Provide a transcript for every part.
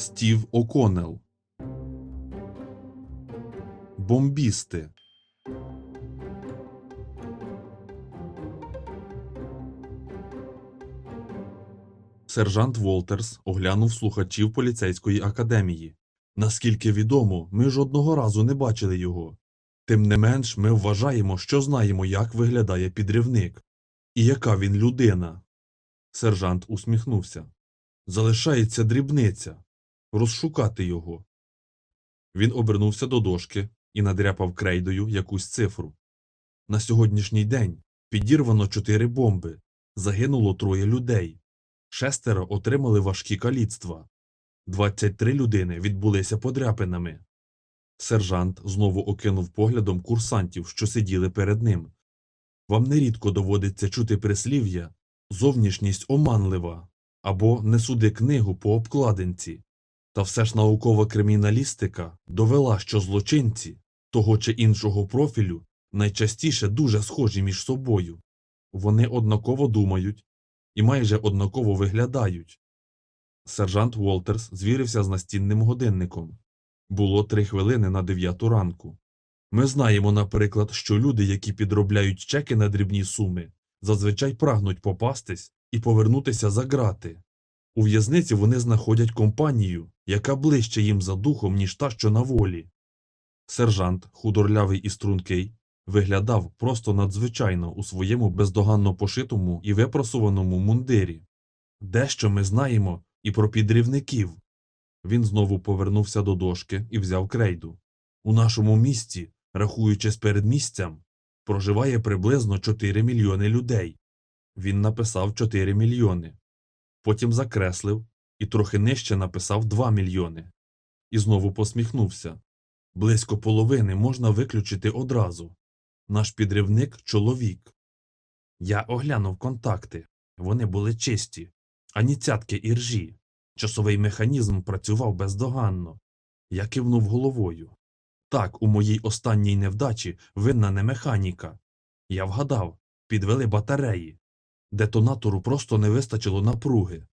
Стів Оконел. Бомбісти. Сержант Волтерс оглянув слухачів поліцейської академії. Наскільки відомо, ми жодного разу не бачили його. Тим не менш, ми вважаємо, що знаємо, як виглядає підривник і яка він людина. Сержант усміхнувся. Залишається дрібниця розшукати його. Він обернувся до дошки і надряпав крейдою якусь цифру. На сьогоднішній день підірвано чотири бомби, загинуло троє людей, шестеро отримали важкі каліцтва, 23 людини відбулися подряпинами. Сержант знову окинув поглядом курсантів, що сиділи перед ним. Вам нерідко доводиться чути прислів'я зовнішність оманлива або не суди книгу по обкладинці. Та все ж наукова криміналістика довела, що злочинці того чи іншого профілю найчастіше дуже схожі між собою. Вони однаково думають і майже однаково виглядають. Сержант Волтерс звірився з настінним годинником. Було три хвилини на дев'яту ранку. Ми знаємо, наприклад, що люди, які підробляють чеки на дрібні суми, зазвичай прагнуть попастись і повернутися за грати. У в'язниці вони знаходять компанію, яка ближче їм за духом, ніж та, що на волі. Сержант, худорлявий і стрункий, виглядав просто надзвичайно у своєму бездоганно пошитому і випросуваному мундирі. Дещо ми знаємо і про підрівників. Він знову повернувся до дошки і взяв крейду. У нашому місті, рахуючи з передмістям, проживає приблизно 4 мільйони людей. Він написав 4 мільйони. Потім закреслив і трохи нижче написав 2 мільйони. І знову посміхнувся. Близько половини можна виключити одразу. Наш підривник чоловік. Я оглянув контакти. Вони були чисті, ані цятки і ржі. Часовий механізм працював бездоганно. Я кивнув головою. Так, у моїй останній невдачі винна не механіка. Я вгадав, підвели батареї. Детонатору просто не вистачило напруги.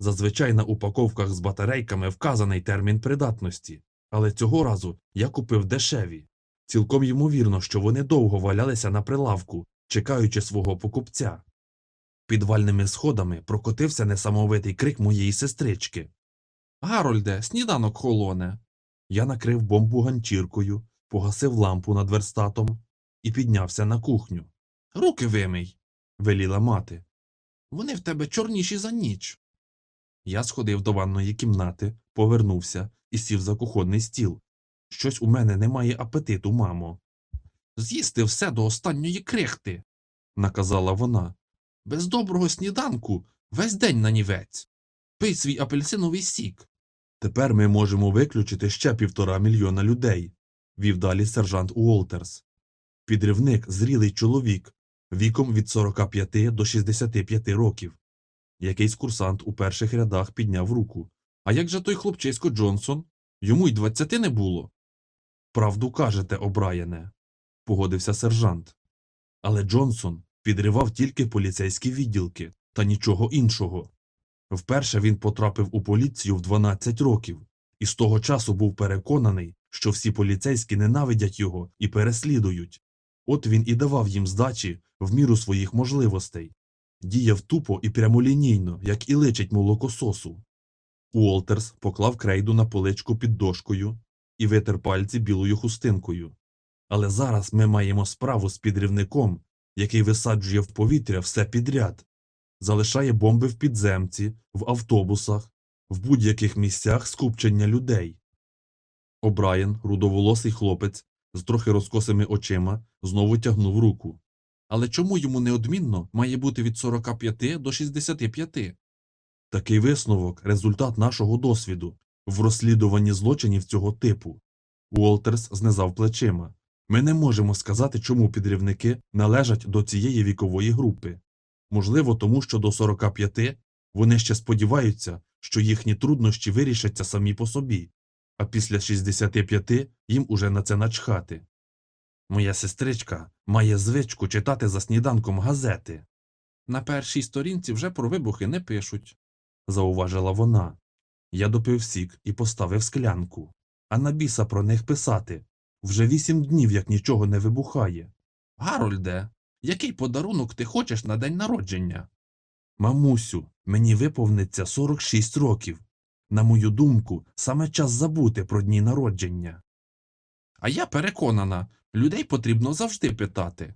Зазвичай на упаковках з батарейками вказаний термін придатності, але цього разу я купив дешеві. Цілком ймовірно, що вони довго валялися на прилавку, чекаючи свого покупця. Підвальними сходами прокотився несамовитий крик моєї сестрички. Гарольде, сніданок холоне. Я накрив бомбу ганчіркою, погасив лампу над верстатом і піднявся на кухню. Руки вимий, веліла мати. Вони в тебе чорніші за ніч. Я сходив до ванної кімнати, повернувся і сів за кухонний стіл. Щось у мене немає апетиту, мамо. З'їсти все до останньої крихти, наказала вона. Без доброго сніданку весь день нанівець. Пий свій апельсиновий сік. Тепер ми можемо виключити ще півтора мільйона людей, вів далі сержант Уолтерс. Підривник зрілий чоловік, віком від 45 до 65 років. Якийсь курсант у перших рядах підняв руку. А як же той хлопчисько Джонсон? Йому й двадцяти не було. Правду кажете, Обраяне, погодився сержант. Але Джонсон підривав тільки поліцейські відділки та нічого іншого. Вперше він потрапив у поліцію в 12 років, і з того часу був переконаний, що всі поліцейські ненавидять його і переслідують. От він і давав їм здачі в міру своїх можливостей, діяв тупо і прямолінійно, як і личить молокососу. Уолтерс поклав крейду на поличку під дошкою і витер пальці білою хустинкою. Але зараз ми маємо справу з підривником, який висаджує в повітря все підряд, залишає бомби в підземці, в автобусах, в будь-яких місцях скупчення людей. Обраєн, рудоволосий хлопець, з трохи розкосими очима, знову тягнув руку. Але чому йому неодмінно має бути від 45 до 65? Такий висновок – результат нашого досвіду в розслідуванні злочинів цього типу. Уолтерс знизав плечима. Ми не можемо сказати, чому підривники належать до цієї вікової групи. Можливо, тому що до 45 вони ще сподіваються, що їхні труднощі вирішаться самі по собі, а після 65 їм уже на це начхати. Моя сестричка має звичку читати за сніданком газети. На першій сторінці вже про вибухи не пишуть, зауважила вона. Я допив сік і поставив склянку. А на біса про них писати. Вже вісім днів як нічого не вибухає. Гарольде, який подарунок ти хочеш на день народження? Мамусю, мені виповниться 46 років. На мою думку, саме час забути про дні народження. А я переконана, людей потрібно завжди питати.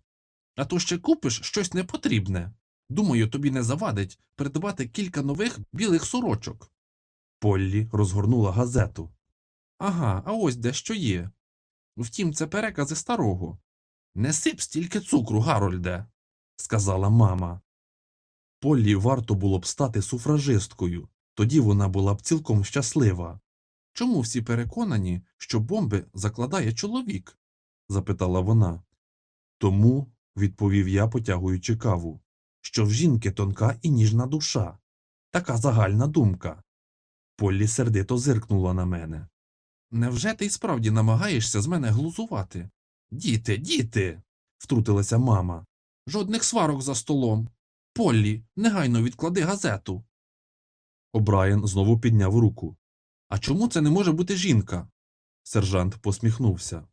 А то ще купиш щось непотрібне. Думаю, тобі не завадить придбати кілька нових білих сорочок. Поллі розгорнула газету. Ага, а ось дещо є. Втім, це перекази старого. Не сип стільки цукру, Гарольде. сказала мама. Поллі варто було б стати суфражисткою, тоді вона була б цілком щаслива, Чому всі переконані, що бомби закладає чоловік? запитала вона. Тому, відповів я, потягуючи каву, що в жінки тонка і ніжна душа. Така загальна думка. Поллі сердито зиркнула на мене. Невже ти справді намагаєшся з мене глузувати? Діти, діти. Втрутилася мама. Жодних сварок за столом. Поллі, негайно відклади газету. Обраєн знову підняв руку. А чому це не може бути жінка? Сержант посміхнувся.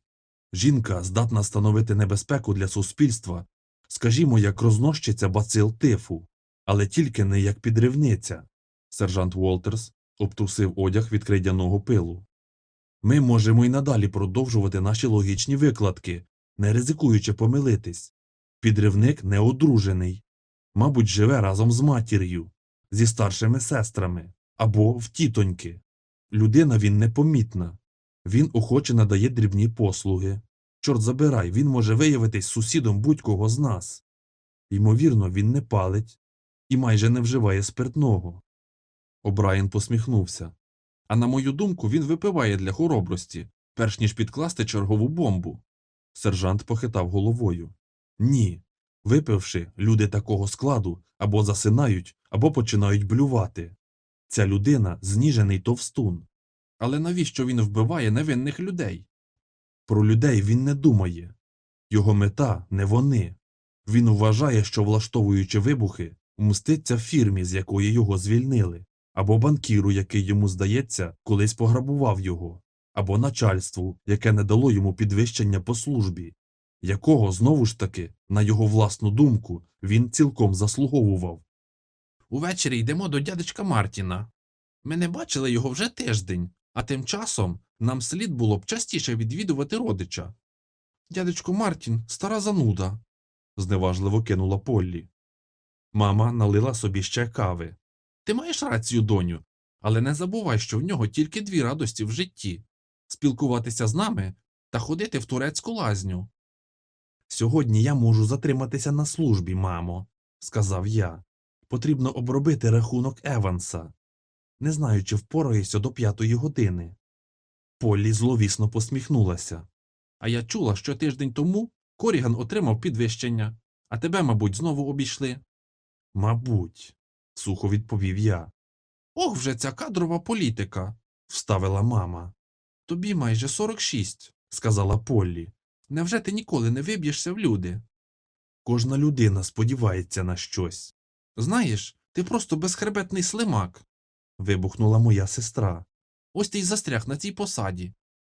Жінка здатна становити небезпеку для суспільства, скажімо, як рознощиця бацил тифу, але тільки не як підривниця. Сержант Уолтерс обтрусив одяг від крейдяного пилу. Ми можемо й надалі продовжувати наші логічні викладки, не ризикуючи помилитись. Підривник неодружений, мабуть, живе разом з матір'ю, зі старшими сестрами або в тітоньки. Людина він непомітна. Він охоче надає дрібні послуги. Чорт забирай, він може виявитись сусідом будь-кого з нас. Ймовірно, він не палить і майже не вживає спиртного. Обраєн посміхнувся. А на мою думку, він випиває для хоробрості, перш ніж підкласти чергову бомбу. Сержант похитав головою. Ні. Випивши, люди такого складу або засинають, або починають блювати. Ця людина зніжений товстун. Але навіщо він вбиває невинних людей? Про людей він не думає. Його мета не вони. Він вважає, що, влаштовуючи вибухи, мститься фірмі, з якої його звільнили, або банкіру, який йому здається, колись пограбував його, або начальству, яке не дало йому підвищення по службі, якого, знову ж таки, на його власну думку, він цілком заслуговував. Увечері йдемо до дядечка Мартіна. Ми не бачили його вже тиждень, а тим часом нам слід було б частіше відвідувати родича. Дядечко Мартін стара зануда. зневажливо кинула Поллі. Мама налила собі ще кави. Ти маєш рацію, доню, але не забувай, що в нього тільки дві радості в житті спілкуватися з нами та ходити в турецьку лазню. Сьогодні я можу затриматися на службі, мамо, сказав я. Потрібно обробити рахунок Еванса. Не знаю, чи впораюся до п'ятої години. Поллі зловісно посміхнулася. А я чула, що тиждень тому Коріган отримав підвищення, а тебе, мабуть, знову обійшли. Мабуть, сухо відповів я, Ох вже ця кадрова політика. вставила мама, Тобі майже 46. сказала Поллі. Невже ти ніколи не виб'єшся в люди? Кожна людина сподівається на щось. Знаєш, ти просто безхребетний слимак. Вибухнула моя сестра. Ось ти й застряг на цій посаді.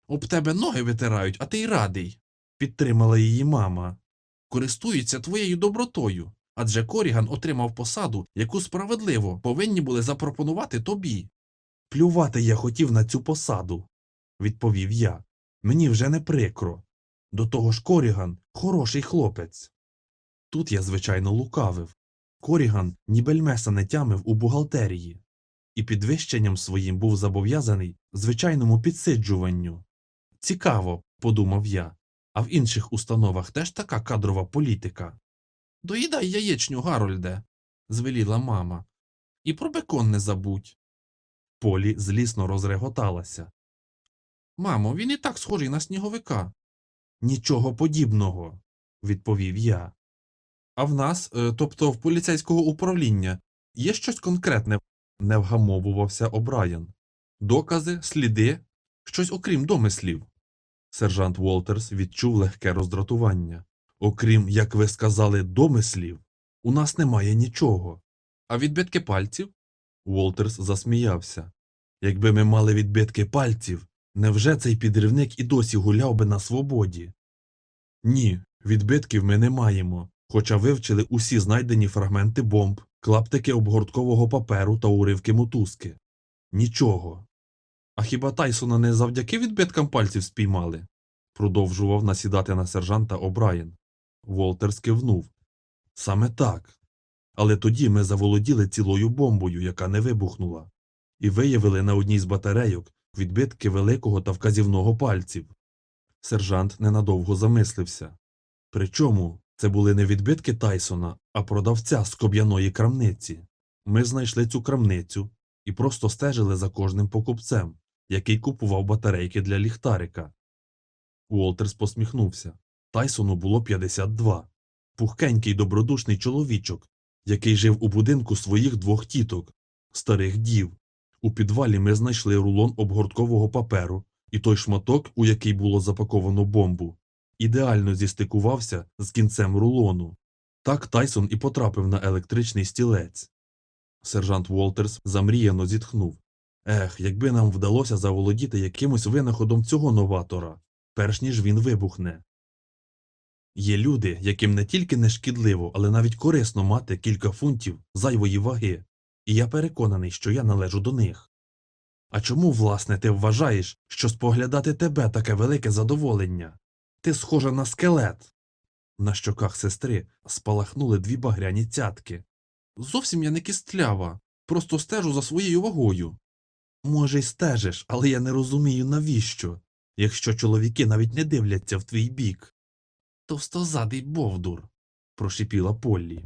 Об тебе ноги витирають, а ти й радий. Підтримала її мама. Користуються твоєю добротою. Адже Коріган отримав посаду, яку справедливо повинні були запропонувати тобі. Плювати я хотів на цю посаду, відповів я. Мені вже не прикро. До того ж Коріган хороший хлопець. Тут я, звичайно, лукавив. Коріган ні бельмеса не тямив у бухгалтерії, і підвищенням своїм був зобов'язаний звичайному підсиджуванню. Цікаво, подумав я, а в інших установах теж така кадрова політика. Доїдай яєчню, Гарольде, звеліла мама. І про бекон не забудь. Полі злісно розреготалася. Мамо, він і так схожий на сніговика. Нічого подібного, відповів я. А в нас, е, тобто в поліцейського управління, є щось конкретне, Не вгамовувався Обраян. докази, сліди, щось окрім домислів. Сержант Волтерс відчув легке роздратування. Окрім, як ви сказали, домислів, у нас немає нічого. А відбитки пальців? Волтерс засміявся. Якби ми мали відбитки пальців, невже цей підривник і досі гуляв би на свободі? Ні, відбитків ми не маємо, хоча вивчили усі знайдені фрагменти бомб, клаптики обгорткового паперу та уривки мотузки. Нічого. А хіба Тайсона не завдяки відбиткам пальців спіймали? продовжував насідати на сержанта О'Брайен. Волтерс кивнув. Саме так. Але тоді ми заволоділи цілою бомбою, яка не вибухнула, і виявили на одній з батарейок відбитки великого та вказівного пальців. Сержант ненадовго замислився. Причому це були не відбитки Тайсона, а продавця з коб'яної крамниці. Ми знайшли цю крамницю і просто стежили за кожним покупцем, який купував батарейки для ліхтарика. Уолтерс посміхнувся. Тайсону було 52. Пухкенький добродушний чоловічок, який жив у будинку своїх двох тіток, старих дів. У підвалі ми знайшли рулон обгорткового паперу, і той шматок, у який було запаковано бомбу, ідеально зістикувався з кінцем рулону. Так Тайсон і потрапив на електричний стілець. Сержант Волтерс замріяно зітхнув. Ех, якби нам вдалося заволодіти якимось винаходом цього новатора, перш ніж він вибухне. Є люди, яким не тільки не шкідливо, але навіть корисно мати кілька фунтів зайвої ваги, і я переконаний, що я належу до них. А чому, власне, ти вважаєш, що споглядати тебе таке велике задоволення? Ти схожа на скелет. На щоках сестри спалахнули дві багряні цятки. Зовсім я не кістлява, просто стежу за своєю вагою. Може, й стежиш, але я не розумію, навіщо, якщо чоловіки навіть не дивляться в твій бік. Товстозадий бовдур. прошипіла Поллі.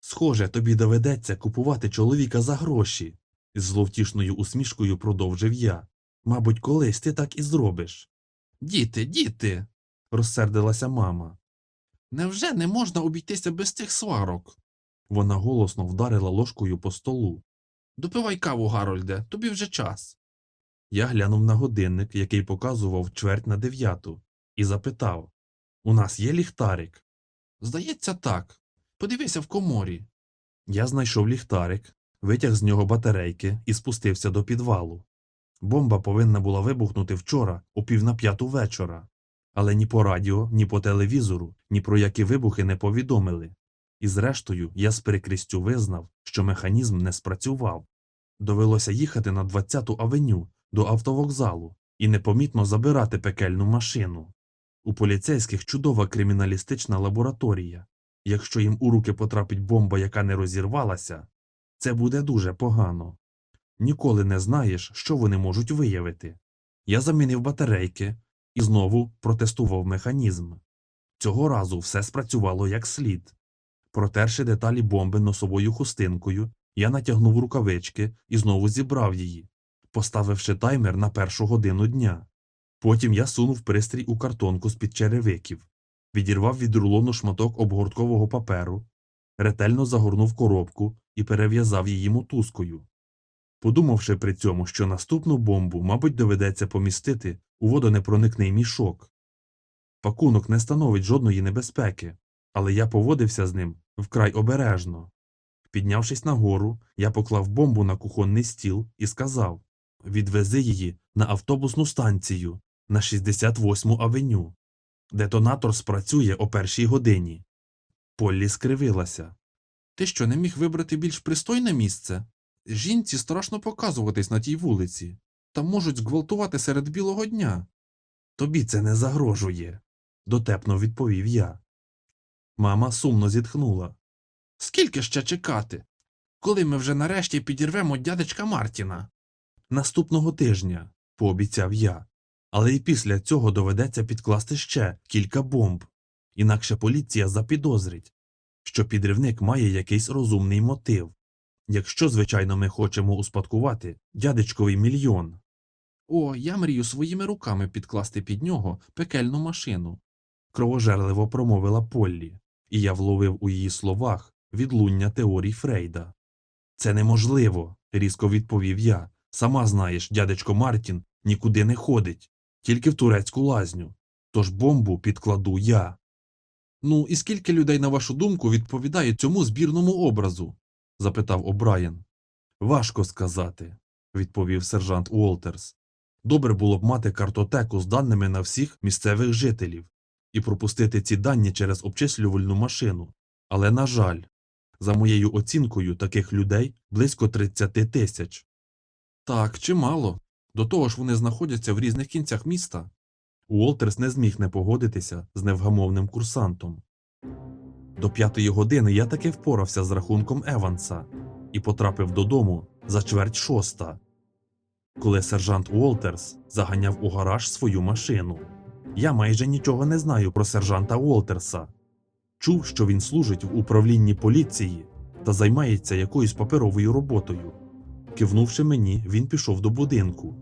Схоже, тобі доведеться купувати чоловіка за гроші, з зловтішною усмішкою продовжив я. Мабуть, колись ти так і зробиш, Діти, діти. Розсердилася мама. Невже не можна обійтися без цих сварок? Вона голосно вдарила ложкою по столу. Допивай каву, Гарольде, тобі вже час. Я глянув на годинник, який показував чверть на дев'яту, і запитав У нас є ліхтарик? Здається, так. Подивися в коморі. Я знайшов ліхтарик, витяг з нього батарейки і спустився до підвалу. Бомба повинна була вибухнути вчора о пів на п'яту вечора, але ні по радіо, ні по телевізору, ні про які вибухи не повідомили. І зрештою я з перекрістю визнав, що механізм не спрацював. Довелося їхати на 20-ту авеню до автовокзалу і непомітно забирати пекельну машину. У поліцейських чудова криміналістична лабораторія. Якщо їм у руки потрапить бомба, яка не розірвалася, це буде дуже погано. Ніколи не знаєш, що вони можуть виявити. Я замінив батарейки і знову протестував механізм. Цього разу все спрацювало як слід. Протерши деталі бомби носовою хустинкою, я натягнув рукавички і знову зібрав її, поставивши таймер на першу годину дня. Потім я сунув пристрій у картонку з-під черевиків, відірвав від рулону шматок обгорткового паперу, ретельно загорнув коробку і перев'язав її мотузкою. Подумавши при цьому, що наступну бомбу, мабуть, доведеться помістити у водонепроникний мішок. Пакунок не становить жодної небезпеки, але я поводився з ним вкрай обережно. Піднявшись нагору, я поклав бомбу на кухонний стіл і сказав Відвези її на автобусну станцію на 68-му авеню. Детонатор спрацює о першій годині. Поллі скривилася. Ти що, не міг вибрати більш пристойне місце? Жінці страшно показуватись на тій вулиці, та можуть зґвалтувати серед білого дня. Тобі це не загрожує, дотепно відповів я. Мама сумно зітхнула. Скільки ще чекати? Коли ми вже нарешті підірвемо дядечка Мартіна? Наступного тижня, пообіцяв я. Але і після цього доведеться підкласти ще кілька бомб. Інакше поліція запідозрить, що підривник має якийсь розумний мотив. Якщо, звичайно, ми хочемо успадкувати дядечковий мільйон. О, я мрію своїми руками підкласти під нього пекельну машину. кровожерливо промовила Поллі, і я вловив у її словах відлуння теорій Фрейда. Це неможливо, різко відповів я. Сама знаєш, дядечко Мартін нікуди не ходить, тільки в турецьку лазню. Тож бомбу підкладу я. Ну, і скільки людей, на вашу думку, відповідає цьому збірному образу? Запитав О'Брайен. Важко сказати. відповів сержант Уолтерс. Добре було б мати картотеку з даними на всіх місцевих жителів і пропустити ці дані через обчислювальну машину. Але, на жаль, за моєю оцінкою, таких людей близько 30 тисяч. Так, чимало. До того ж вони знаходяться в різних кінцях міста. Уолтерс не зміг не погодитися з невгамовним курсантом. До п'ятої години я таки впорався з рахунком Еванса і потрапив додому за чверть шоста, коли сержант Уолтерс заганяв у гараж свою машину. Я майже нічого не знаю про сержанта Уолтерса. Чув, що він служить в управлінні поліції та займається якоюсь паперовою роботою. Кивнувши мені, він пішов до будинку.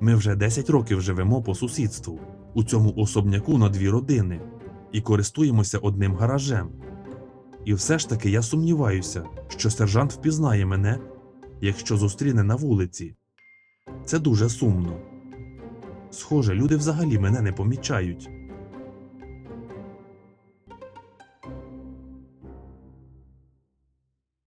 Ми вже 10 років живемо по сусідству у цьому особняку на дві родини і користуємося одним гаражем. І все ж таки я сумніваюся, що сержант впізнає мене, якщо зустріне на вулиці. Це дуже сумно. Схоже, люди взагалі мене не помічають.